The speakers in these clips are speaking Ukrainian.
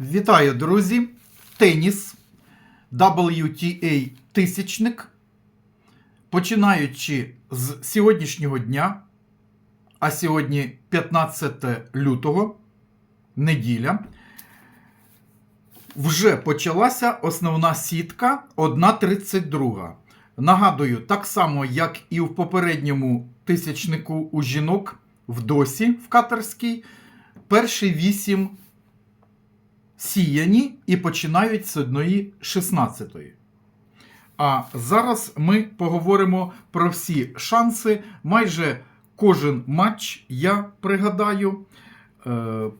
Вітаю, друзі! Теніс WTA тисячник. Починаючи з сьогоднішнього дня, а сьогодні 15 лютого, неділя, вже почалася основна сітка 1.32. Нагадую, так само, як і в попередньому тисячнику у жінок в досі в катерській, перші вісім сіяні і починають з одної 16. А зараз ми поговоримо про всі шанси. Майже кожен матч я пригадаю. Е,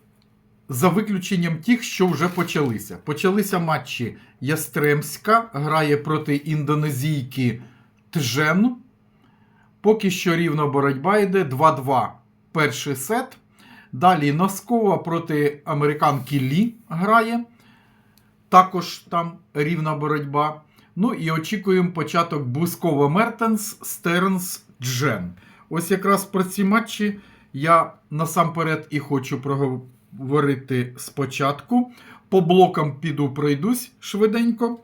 за виключенням тих, що вже почалися. Почалися матчі Ястремська грає проти індонезійки Тжен. Поки що рівна боротьба йде 2-2 перший сет. Далі Носкова проти американки Лі грає. Також там рівна боротьба. Ну і очікуємо початок Бускова Мертенс, Стернс Джен. Ось якраз про ці матчі я насамперед і хочу проговорити спочатку. По блокам піду пройдусь швиденько.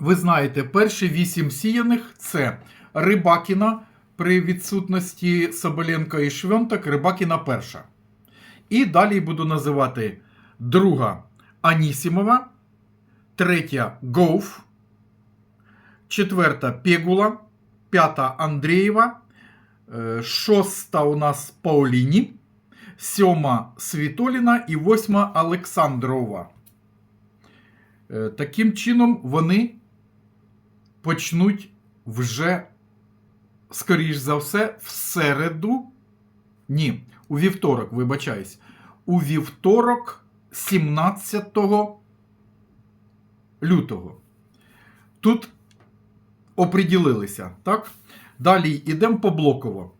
Ви знаєте, перші вісім сіяних це Рибакіна при відсутності Соболенка і Швьонтак, Рибакіна перша. І далі буду називати друга Анісімова, третя Гоуф, четверта Пегула, п'ята Андрієва, е, шоста у нас Пауліні, сьома Світоліна і восьма Олександрова. Е, Таким чином вони почнуть вже, скоріш за все, в середу. Ні, у вівторок, вибачаюсь. У вівторок 17 лютого. Тут оприділилися, так? Далі йдемо по блоково.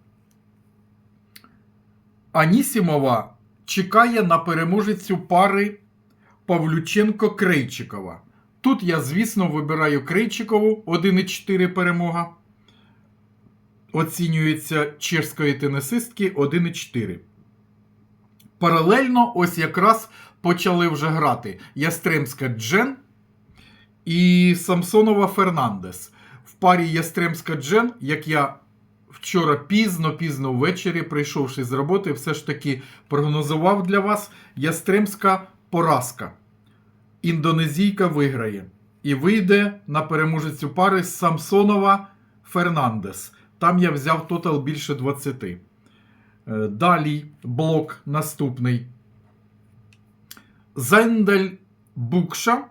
Анісімова чекає на переможецю пари Павлюченко-Крейчикова. Тут я, звісно, вибираю Крейчикову 1,4 перемога. Оцінюється чешської тенісистки 1,4. Паралельно, ось якраз почали вже грати Ястремська Джен і Самсонова Фернандес. В парі Ястремська Джен, як я вчора пізно-пізно ввечері, прийшовши з роботи, все ж таки прогнозував для вас Ястремська поразка. Індонезійка виграє. І вийде на переможецю пари Самсонова Фернандес. Там я взяв тотал більше 20. Е, Далі блок наступний. Зендель Букша.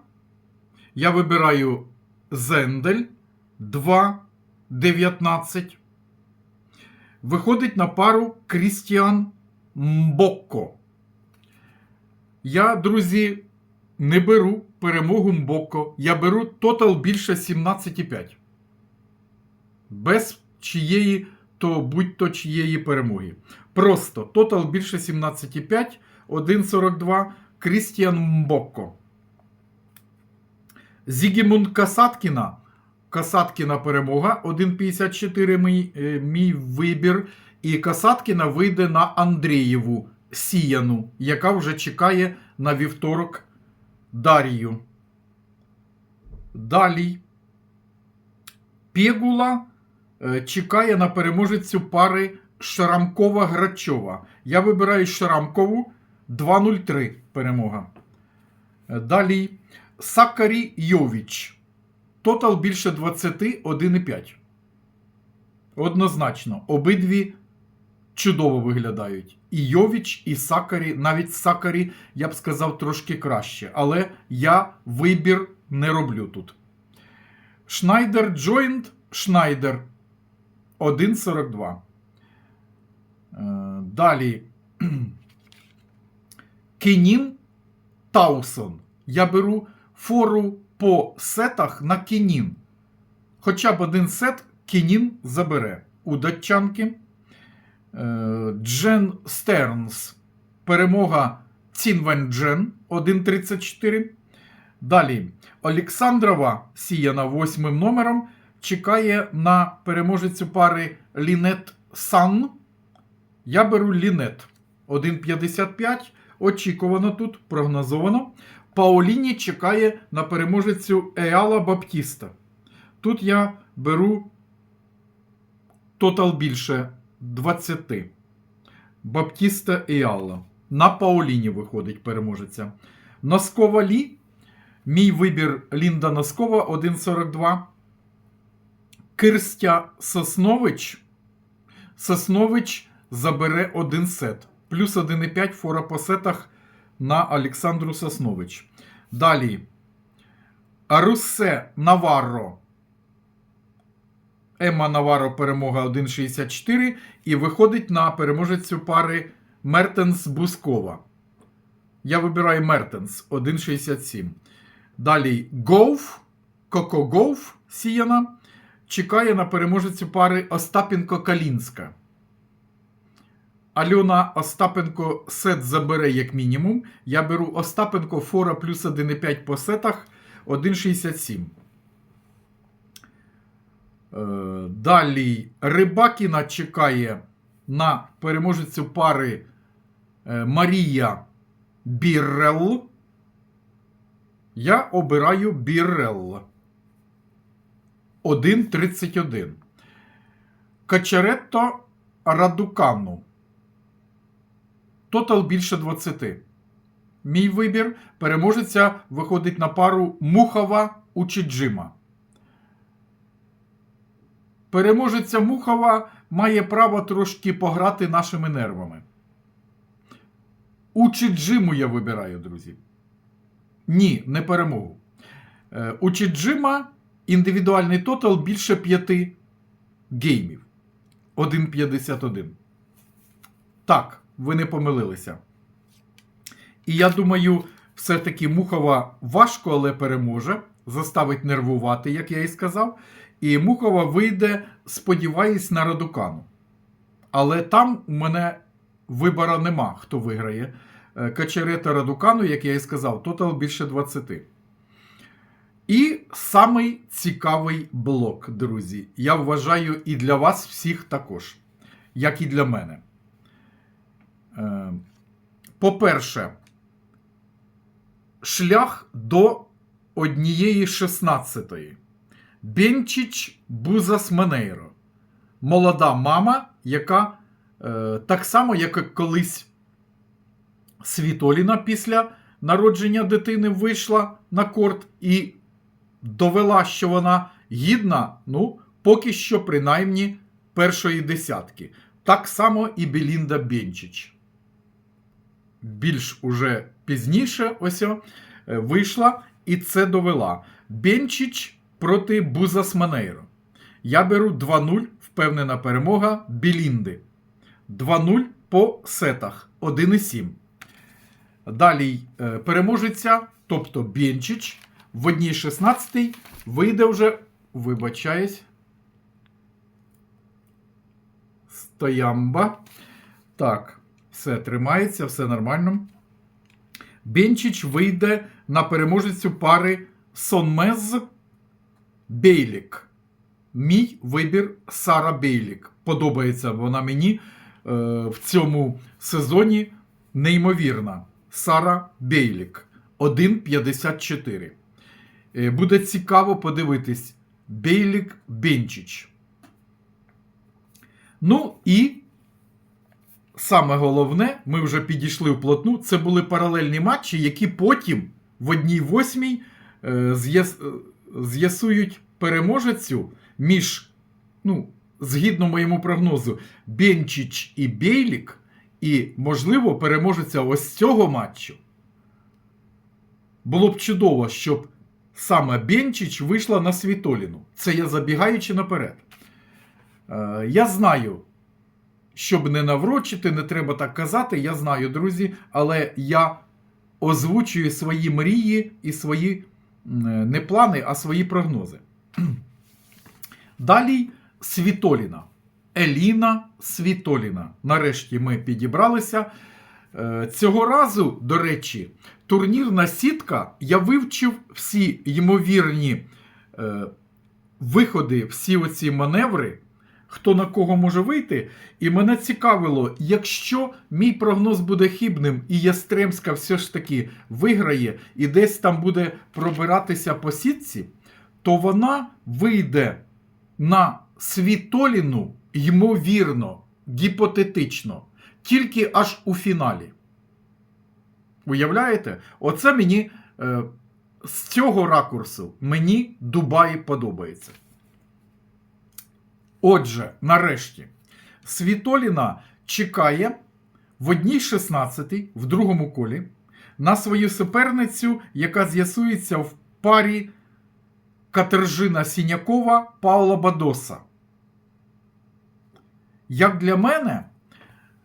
Я вибираю Зендель 2,19. Виходить на пару Крістіан Мбокко. Я, друзі, не беру перемогу Мбокко. Я беру тотал більше 17,5. Без чиєї, то будь-то чиєї перемоги. Просто тотал більше 17,5, 1,42 Крістіан Мбокко. Зігімунд Касаткіна. Касаткіна перемога 1,54 мій, е, мій вибір. І Касаткіна вийде на Андрієву Сіяну, яка вже чекає на вівторок Дарію. Далі. Пєгула е, чекає на переможецю пари Шарамкова-Грачова. Я вибираю Шарамкову 2-0-3 перемога. Е, Далі Сакарі Йовіч. Тотал більше 20, 1,5. Однозначно, обидві чудово виглядають. І Йовіч, і Сакарі, навіть Сакарі, я б сказав, трошки краще. Але я вибір не роблю тут. Шнайдер Джойнт Шнайдер 1,42. Е, Далі. Кенін Таусон. Я беру фору по сетах на Кенін. Хоча б один сет Кенін забере у датчанки. Е, Джен Стернс. Перемога Цінвен Джен 1,34. Далі Олександрова сіяна восьмим номером. Чекає на переможецю пари Лінет Сан. Я беру Лінет 1,55. очікувано тут, прогнозовано. Паоліні чекає на переможецю Еала Баптіста. Тут я беру тотал більше 20. Баптіста Еала. На Паоліні виходить переможеця. Носкова Лі. Мій вибір Лінда Носкова 1,42. Кирстя Соснович. Соснович забере один сет. Плюс 1,5 фора по сетах на Олександру Соснович. Далі. Арусе Наварро. Емма Наваро перемога 1,64 і виходить на переможецю пари Мертенс Бускова. Я вибираю Мертенс 1,67. Далі Гоуф, Коко Гоуф Сіяна чекає на переможецю пари Остапенко Калінська. Альона Остапенко сет забере як мінімум. Я беру Остапенко фора плюс 1,5 по сетах 1,67. Е, Далі Рибакіна чекає на переможецю пари е, Марія Біррел. Я обираю Біррел. 1,31. Качаретто Радукану. Тотал більше 20. Мій вибір переможеця виходить на пару Мухова Учіджима. Переможеця Мухова має право трошки пограти нашими нервами. Учіджиму я вибираю, друзі. Ні, не перемогу. Е, У Чіджима індивідуальний тотал більше 5 геймів. 1,51. Так, ви не помилилися. І я думаю, все-таки Мухова важко, але переможе. Заставить нервувати, як я і сказав. І Мухова вийде, сподіваюсь, на Радукану. Але там у мене вибора нема, хто виграє. Е, Качерета Радукану, як я і сказав, тотал більше 20. І самий цікавий блок, друзі. Я вважаю, і для вас всіх також, як і для мене. Е, По-перше, шлях до однієї шістнадцятої. Бенчич Бузас Менейро. Молода мама, яка е, так само, як і колись Світоліна після народження дитини вийшла на корт і довела, що вона гідна, ну, поки що, принаймні, першої десятки. Так само і Белінда Бенчич. Більш уже пізніше ось е, вийшла і це довела. Бенчич проти Бузас Манейро. Я беру 2-0, впевнена перемога Білінди. 2-0 по сетах 1,7. Далі е, переможеться, тобто Бенчич в одній 16 вийде вже, вибачаюсь, Стоямба. Так, все тримається, все нормально. Бенчич вийде на переможецю пари Сонмез Бейлік. Мій вибір Сара Бейлік. Подобається вона мені е, в цьому сезоні неймовірна. Сара Бейлік 1,54. Е, Буде цікаво подивитись. Бейлік Бенчич. Ну і саме головне, ми вже підійшли вплотну. Це були паралельні матчі, які потім в одній восьмій е, е, з'ясують переможецю між, ну, згідно моєму прогнозу, Бенчич і Бейлік. І, можливо, переможеться ось цього матчу. Було б чудово, щоб саме Бенчич вийшла на Світоліну. Це я забігаючи наперед. Е, я знаю, щоб не наврочити, не треба так казати. Я знаю, друзі, але я озвучую свої мрії і свої не плани, а свої прогнози. Далі Світоліна. Еліна Світоліна. Нарешті ми підібралися. Е, Цього разу, до речі, турнірна сітка. Я вивчив всі ймовірні е, виходи, всі оці маневри хто на кого може вийти. І мене цікавило, якщо мій прогноз буде хибним, і Ястремська все ж таки виграє і десь там буде пробиратися по сітці, то вона вийде на Світоліну, ймовірно, гіпотетично, тільки аж у фіналі. Уявляєте? Оце мені е, з цього ракурсу мені Дубай подобається. Отже, нарешті, Світоліна чекає в одній 16 в другому колі на свою суперницю, яка з'ясується в парі Катержина Сінякова Паула Бадоса. Як для мене,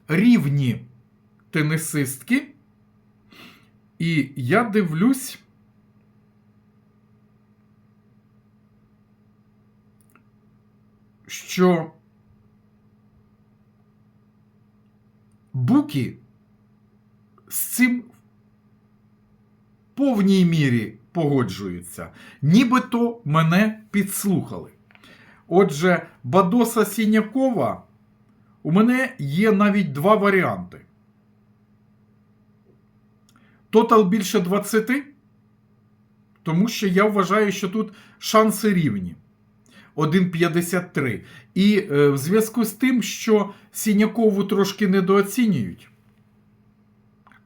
рівні тенісистки, і я дивлюсь. Що Букі з цим в повній мірі погоджуються, нібито мене підслухали. Отже, Бадоса Сінякова у мене є навіть два варіанти. Тотал більше 20, тому що я вважаю, що тут шанси рівні. 1,53. І е, в зв'язку з тим, що Сінякову трошки недооцінюють,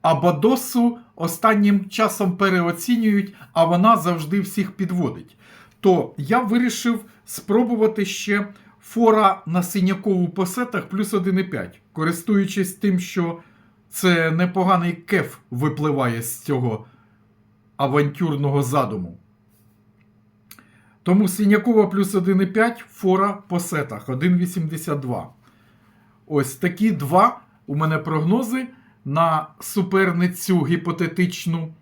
а Бадосу останнім часом переоцінюють, а вона завжди всіх підводить. То я вирішив спробувати ще фора на Сінякову по сетах плюс 1,5, користуючись тим, що це непоганий кеф випливає з цього авантюрного задуму. Тому Сінякова плюс 1,5, фора по сетах 1,82. Ось такі два у мене прогнози на суперницю гіпотетичну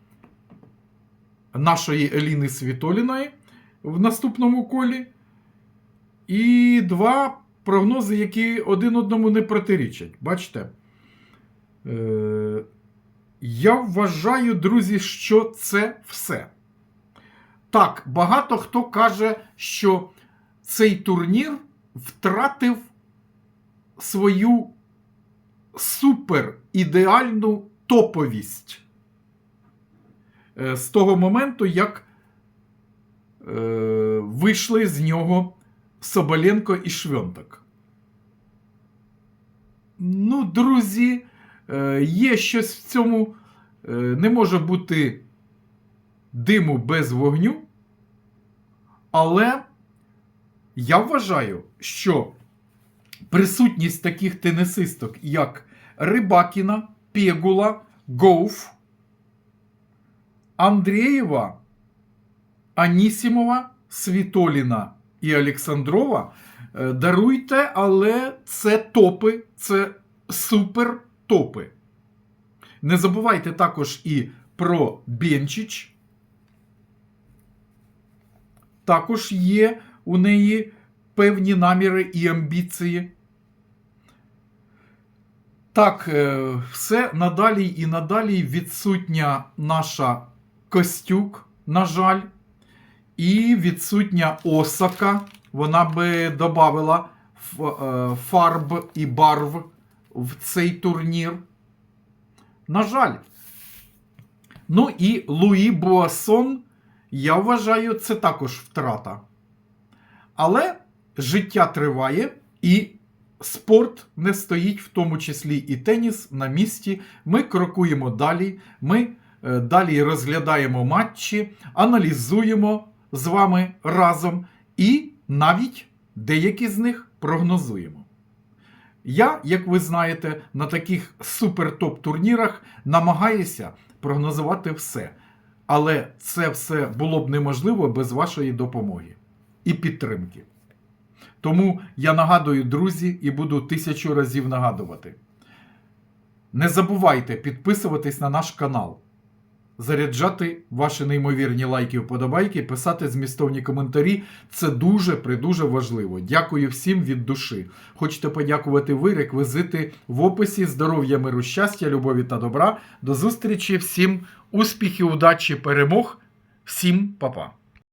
нашої Еліни Світоліної в наступному колі. І два прогнози, які один одному не протирічать. Бачите? Е, Я вважаю, друзі, що це все. Так, багато хто каже, що цей турнір втратив свою супер ідеальну топовість Е, з того моменту, як е, вийшли з нього Соболенко і Швьонтак. Ну, друзі, е, є щось в цьому. е, Не може бути диму без вогню. Але я вважаю, що присутність таких тенісисток, як Рибакіна, Пегула, Гоуф, Андрієва, Анісімова, Світоліна і Олександрова. е, Даруйте, але це топи, це супер топи. Не забувайте також і про Бенчич. Також є у неї певні наміри і амбіції. Так, е, все надалі і надалі відсутня наша Костюк, на жаль, і відсутня Осака. Вона би додавала фарб і барв в цей турнір. На жаль. Ну і Луї Буасон, я вважаю, це також втрата. Але життя триває, і спорт не стоїть, в тому числі і теніс на місці. Ми крокуємо далі. Ми е, далі розглядаємо матчі, аналізуємо з вами разом і навіть деякі з них прогнозуємо. Я, як ви знаєте, на таких супер-топ-турнірах намагаюся прогнозувати все. Але це все було б неможливо без вашої допомоги і підтримки. Тому я нагадую, друзі, і буду тисячу разів нагадувати. Не забувайте підписуватись на наш канал, заряджати ваші неймовірні лайки, вподобайки, писати змістовні коментарі. Це дуже придуже важливо. Дякую всім від душі. Хочете подякувати ви, реквізити в описі. Здоров'я, миру, щастя, любові та добра. До зустрічі, всім успіхів, удачі, перемог, всім па-па.